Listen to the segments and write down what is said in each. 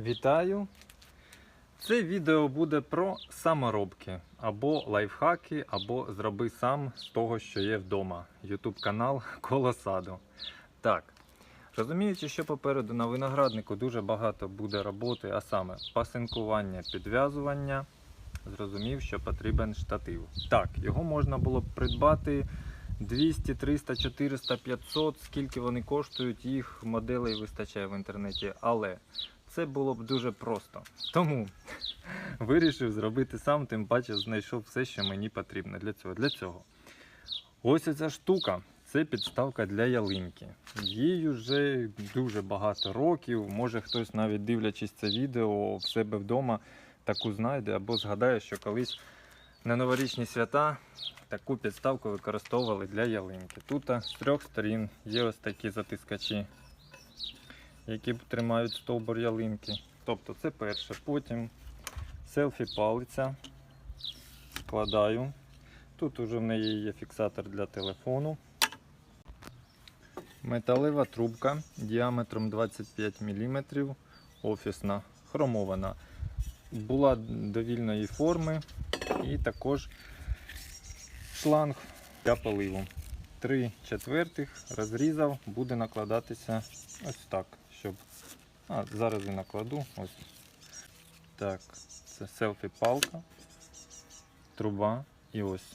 Вітаю! Це відео буде про саморобки або лайфхаки, або зроби сам з того, що є вдома. Ютуб канал Коло саду. Так, розуміючи, що попереду на винограднику дуже багато буде роботи, а саме пасинкування, підв'язування, зрозумів, що потрібен штатив. Так, його можна було б придбати 200, 300, 400, 500, скільки вони коштують, їх моделей вистачає в інтернеті, але це було б дуже просто. Тому вирішив зробити сам, тим паче знайшов все, що мені потрібно для цього. Для цього. Ось ця штука. Це підставка для ялинки. Їй вже дуже багато років. Може хтось навіть дивлячись це відео в себе вдома таку знайде або згадає, що колись на новорічні свята таку підставку використовували для ялинки. Тут з трьох сторін є ось такі затискачі, які тримають стовбур ялинки. Тобто це перше. Потім селфі палиця. Складаю. Тут уже в неї є фіксатор для телефону. Металева трубка діаметром 25 мм, офісна, хромована. Була довільної форми і також шланг для поливу. Три четвертих розрізав, буде накладатися ось так, щоб. А, зараз і накладу. Ось. Так, це селфі-палка, труба і ось.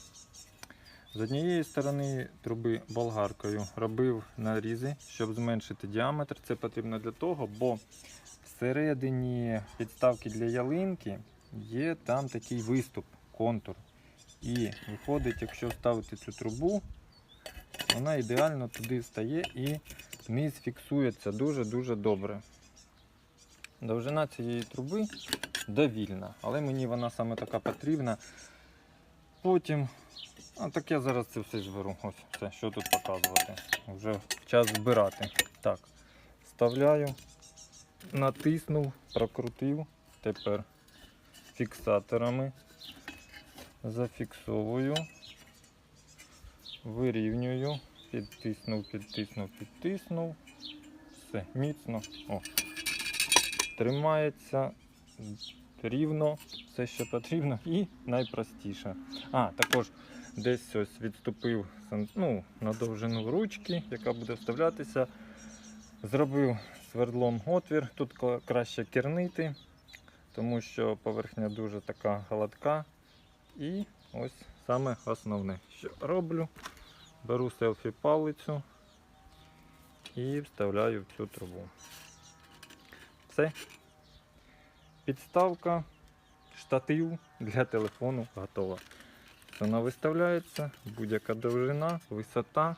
З однієї сторони труби болгаркою робив нарізи, щоб зменшити діаметр. Це потрібно для того, бо всередині підставки для ялинки є там такий виступ, контур. І виходить, якщо ставити цю трубу, вона ідеально туди встає і низ фіксується дуже-дуже добре. Довжина цієї труби довільна, але мені вона саме така потрібна. Потім, а так я зараз це все зберу. Ось це, що тут показувати. Вже час збирати. Так, вставляю, натиснув, прокрутив. Тепер фіксаторами зафіксовую, вирівнюю, підтиснув, підтиснув, підтиснув. Все, міцно. О. Тримається рівно, все, що потрібно, і найпростіше. А, також десь ось відступив ну, на довжину ручки, яка буде вставлятися. Зробив свердлом отвір. Тут краще кернити, тому що поверхня дуже така гладка. І ось саме основне, що роблю. Беру селфі палицю і вставляю в цю трубу. Все. Підставка, штатив для телефону готова. Вона виставляється, будь-яка довжина, висота.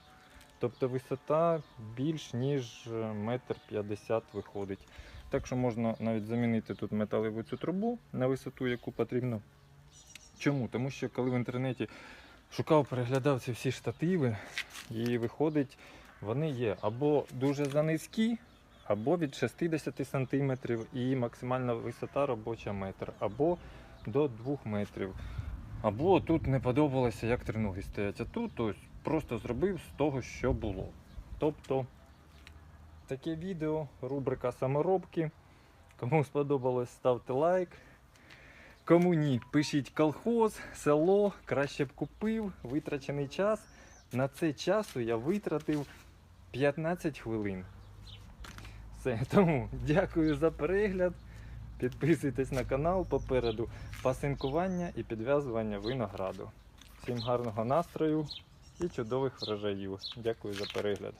Тобто висота більш ніж метр п'ятдесят виходить. Так що можна навіть замінити тут металеву цю трубу на висоту, яку потрібно. Чому? Тому що коли в інтернеті шукав, переглядав ці всі штативи, і виходить, вони є або дуже занизькі, або від 60 см і максимальна висота робоча метр, або до 2 метрів. Або тут не подобалося, як треноги стоять. А тут ось просто зробив з того, що було. Тобто таке відео, рубрика саморобки. Кому сподобалось, ставте лайк. Кому ні, пишіть колхоз, село, краще б купив, витрачений час. На це часу я витратив 15 хвилин. Все, тому дякую за перегляд. Підписуйтесь на канал попереду пасинкування і підв'язування винограду. Всім гарного настрою і чудових врожаїв. Дякую за перегляд.